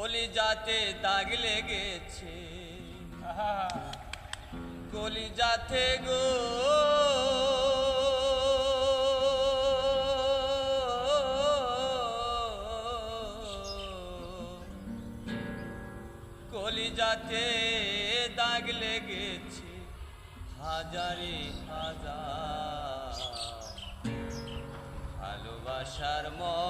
কলি যাতে দাগ লেগেছে। আহা, কলি যাতে গো। কলি যাতে দাগ লেগেছে হাজারে হাজার। ভালোবাসার ময়না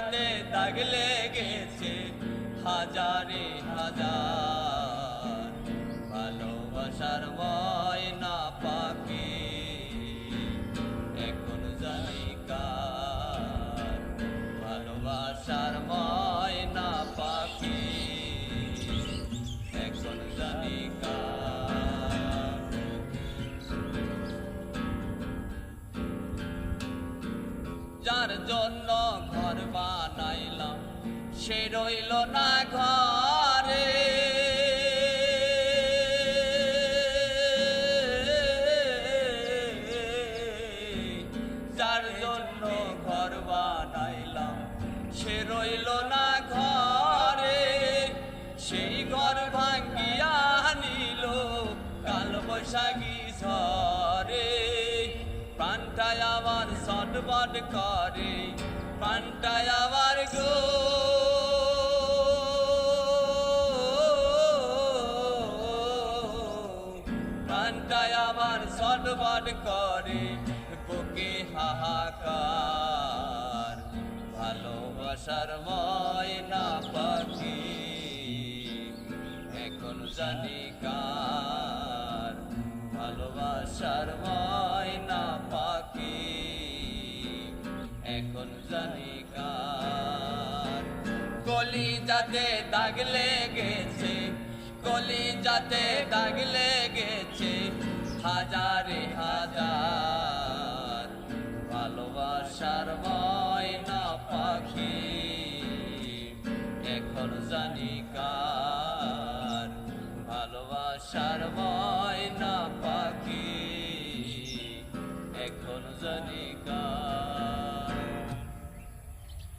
যাতে দাগ লেগেছে হাজারে হাজার ভালোবাসার ময়না যার জন্য ঘর বানাইলাম, সে রইল না ঘরে। যার জন্য ঘর বানাইলাম, সে রইল না ঘরে। সেই ঘর ভাঙ্গিয়া নিল, কাল বৈশাখী প্রাণটায় আমার সটবট ভালোবাসার ময়না পাখি এখন জানি কার ভালোবাসার কলি যাতে দাগ লেগেছে কলি যাতে দাগ লেগেছে, হাজারে হাজার ভালোবাসার ময়না পাখি, এখন জানি কার ভালোবাসার ময়না পাখি, এখন জানি